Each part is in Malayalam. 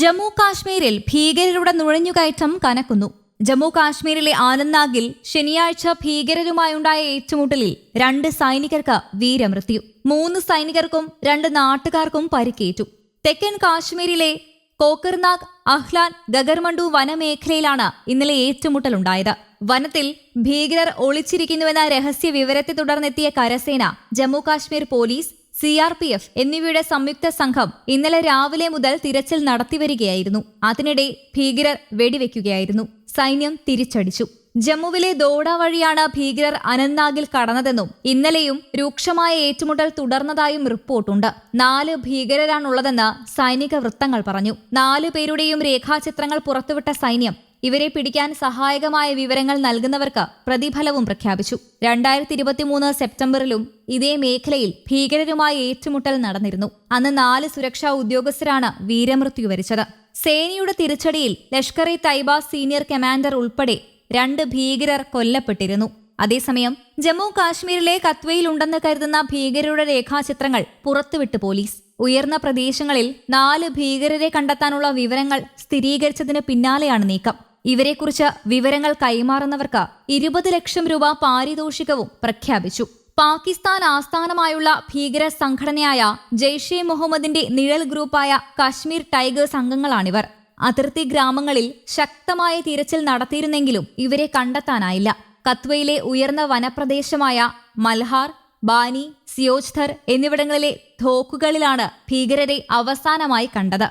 ജമ്മു കാശ്മീരിൽ ഭീകരരുടെ നുഴഞ്ഞുകയറ്റം കനക്കുന്നു. ജമ്മു കാശ്മീരിലെ ആനന്ദാഗിൽ ശനിയാഴ്ച ഭീകരരുമായുണ്ടായ ഏറ്റുമുട്ടലിൽ രണ്ട് സൈനികർക്ക് വീരമൃത്യു. മൂന്ന് സൈനികർക്കും രണ്ട് നാട്ടുകാർക്കും പരിക്കേറ്റു. തെക്കൻ കാശ്മീരിലെ കോക്കർനാഗ് അഹ്ലാൻ ഗഗർമണ്ടു വനമേഖലയിലാണ് ഇന്നലെ ഏറ്റുമുട്ടലുണ്ടായത്. വനത്തിൽ ഭീകരർ ഒളിച്ചിരിക്കുന്നുവെന്ന രഹസ്യ വിവരത്തെ തുടർന്നെത്തിയ കരസേന Jammu Kashmir police C R P F എന്നിവയുടെ സംയുക്ത സംഘം ഇന്നലെ രാവിലെ മുതൽ തിരച്ചിൽ നടത്തിവരികയായിരുന്നു. അതിനിടെ ഭീകരർ വെടിവെക്കുകയായിരുന്നു. സൈന്യം തിരിച്ചടിച്ചു. ജമ്മുവിലെ ദോഡ വഴിയാണ് ഭീകരർ അനന്ത്നാഗിൽ കടന്നതെന്നും ഇന്നലെയും രൂക്ഷമായ ഏറ്റുമുട്ടൽ തുടർന്നതായും റിപ്പോർട്ടുണ്ട്. നാല് ഭീകരരാണുള്ളതെന്ന് സൈനിക വൃത്തങ്ങൾ പറഞ്ഞു. നാലു പേരുടെയും രേഖാചിത്രങ്ങൾ പുറത്തുവിട്ട സൈന്യം ഇവരെ പിടിക്കാൻ സഹായകമായ വിവരങ്ങൾ നൽകുന്നവർക്ക് പ്രതിഫലവും പ്രഖ്യാപിച്ചു. രണ്ടായിരത്തി ഇരുപത്തിമൂന്ന് സെപ്റ്റംബറിലും ഇതേ മേഖലയിൽ ഭീകരരുമായി ഏറ്റുമുട്ടൽ നടന്നിരുന്നു. അന്ന് നാല് സുരക്ഷാ ഉദ്യോഗസ്ഥരാണ് വീരമൃത്യു വരിച്ചത്. സേനയുടെ തിരിച്ചടിയിൽ ലഷ്കർ ഇ തൈബ സീനിയർ കമാൻഡർ ഉൾപ്പെടെ രണ്ട് ഭീകരർ കൊല്ലപ്പെട്ടിരുന്നു. അതേസമയം ജമ്മു കാശ്മീരിലെ കത്വയിലുണ്ടെന്ന് കരുതുന്ന ഭീകരരുടെ രേഖാചിത്രങ്ങൾ പുറത്തുവിട്ട് പോലീസ്. ഉയർന്ന പ്രദേശങ്ങളിൽ നാല് ഭീകരരെ കണ്ടെത്താനുള്ള വിവരങ്ങൾ സ്ഥിരീകരിച്ചതിന് പിന്നാലെയാണ് നീക്കം. ഇവരെക്കുറിച്ച് വിവരങ്ങൾ കൈമാറുന്നവർക്ക് ഇരുപത് ലക്ഷം രൂപ പാരിതോഷികവും പ്രഖ്യാപിച്ചു. പാകിസ്ഥാൻ ആസ്ഥാനമായുള്ള ഭീകര സംഘടനയായ ജെയ്ഷെ മുഹമ്മദിന്റെ നിഴൽ ഗ്രൂപ്പായ കശ്മീർ ടൈഗേഴ്സ് അംഗങ്ങളാണിവർ. അതിർത്തി ഗ്രാമങ്ങളിൽ ശക്തമായ തിരച്ചിൽ നടത്തിയിരുന്നെങ്കിലും ഇവരെ കണ്ടെത്താനായില്ല. കത്വയിലെ ഉയർന്ന വനപ്രദേശമായ മൽഹാർ ബാനി സിയോജ്ധർ എന്നിവിടങ്ങളിലെ ധോക്കുകളിലാണ് ഭീകരരെ അവസാനമായി കണ്ടത്.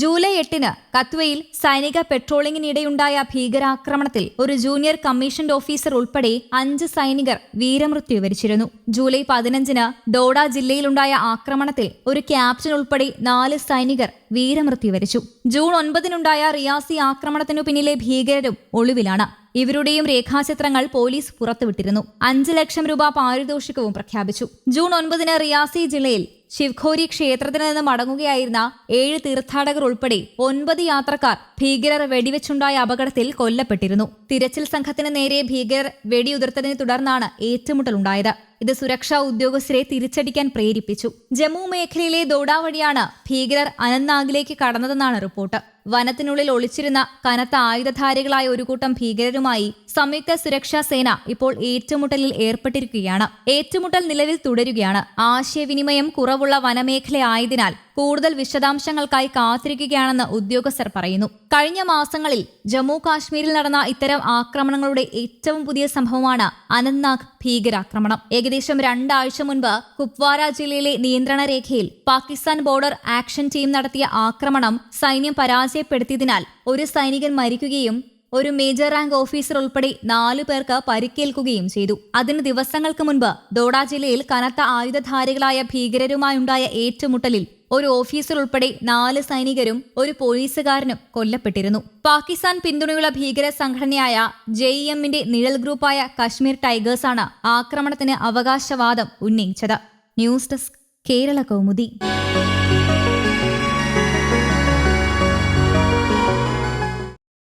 ജൂലൈ എട്ടിന് കത്വയിൽ സൈനിക പെട്രോളിംഗിനിടെയുണ്ടായ ഭീകരാക്രമണത്തിൽ ഒരു ജൂനിയർ കമ്മീഷൻഡ് ഓഫീസർ ഉൾപ്പെടെ അഞ്ച് സൈനികർ വീരമൃത്യു വരിച്ചിരുന്നു. ജൂലൈ പതിനഞ്ചിന് ഡോഡ ജില്ലയിലുണ്ടായ ആക്രമണത്തിൽ ഒരു ക്യാപ്റ്റൻ ഉൾപ്പെടെ നാല് സൈനികർ വീരമൃത്യു വരിച്ചു. ജൂൺ ഒൻപതിനുണ്ടായ റിയാസി ആക്രമണത്തിനു പിന്നിലെ ഭീകരരും ഒളിവിലാണ്. ഇവരുടെയും രേഖാചിത്രങ്ങൾ പോലീസ് പുറത്തുവിട്ടിരുന്നു. അഞ്ച് ലക്ഷം രൂപ പാരിതോഷികവും പ്രഖ്യാപിച്ചു. ജൂൺ ഒൻപതിന് റിയാസി ജില്ലയിൽ ശിവഖോരി ക്ഷേത്രത്തിൽ നിന്ന് മടങ്ങുകയായിരുന്ന ഏഴ് തീർത്ഥാടകർ ഉൾപ്പെടെ ഒൻപത് യാത്രക്കാർ ഭീകരർ വെടിവെച്ചുണ്ടായ അപകടത്തിൽ കൊല്ലപ്പെട്ടിരുന്നു. തിരച്ചിൽ സംഘത്തിന് നേരെ ഭീകരർ വെടിയുതിർത്തതിനെ തുടർന്നാണ് ഏറ്റുമുട്ടലുണ്ടായത്. ഇത് സുരക്ഷാ ഉദ്യോഗസ്ഥരെ തിരിച്ചടിക്കാൻ പ്രേരിപ്പിച്ചു. ജമ്മു മേഖലയിലെ ദോഡ വഴിയാണ് ഭീകരർ അനന്ത്നാഗിലേക്ക് കടന്നതെന്നാണ് റിപ്പോർട്ട്. വനത്തിനുള്ളിൽ ഒളിച്ചിരുന്ന കനത്ത ആയുധധാരികളായ ഒരു കൂട്ടം ഭീകരരുമായി സംയുക്ത സുരക്ഷാ സേന ഇപ്പോൾ ഏറ്റുമുട്ടലിൽ ഏർപ്പെട്ടിരിക്കുകയാണ്. ഏറ്റുമുട്ടൽ നിലവിൽ തുടരുകയാണ്. ആശയവിനിമയം കുറവുള്ള വനമേഖലയായതിനാൽ കൂടുതൽ വിശദാംശങ്ങൾക്കായി കാത്തിരിക്കുകയാണെന്ന് ഉദ്യോഗസ്ഥർ പറയുന്നു. കഴിഞ്ഞ മാസങ്ങളിൽ ജമ്മു കാശ്മീരിൽ നടന്ന ഇത്തരം ആക്രമണങ്ങളുടെ ഏറ്റവും പുതിയ സംഭവമാണ് അനന്ത്നാഗ് ഭീകരാക്രമണം. ഏകദേശം രണ്ടാഴ്ച മുൻപ് കുപ്വാര ജില്ലയിലെ നിയന്ത്രണ രേഖയിൽ പാകിസ്ഥാൻ ബോർഡർ ആക്ഷൻ ടീം നടത്തിയ ആക്രമണം സൈന്യം പരാജയപ്പെടുത്തിയതിനാൽ ഒരു സൈനികൻ മരിക്കുകയും ഒരു മേജർ റാങ്ക് ഓഫീസർ ഉൾപ്പെടെ നാലു പേർക്ക് പരിക്കേൽക്കുകയും ചെയ്തു. അതിന് ദിവസങ്ങൾക്ക് മുൻപ് ദോഡ ജില്ലയിൽ കനത്ത ആയുധധാരികളായ ഭീകരരുമായുണ്ടായ ഏറ്റുമുട്ടലിൽ ഒരു ഓഫീസർ ഉൾപ്പെടെ നാല് സൈനികരും ഒരു പോലീസുകാരനും കൊല്ലപ്പെട്ടിരുന്നു. പാകിസ്ഥാൻ പിന്തുണയുള്ള ഭീകര സംഘടനയായ ജെ ഇ എമ്മിന്റെ നിഴൽ ഗ്രൂപ്പായ കശ്മീർ ടൈഗേഴ്സാണ് ആക്രമണത്തിന് അവകാശവാദം ഉന്നയിച്ചത്. News desk Kerala Kaumudi.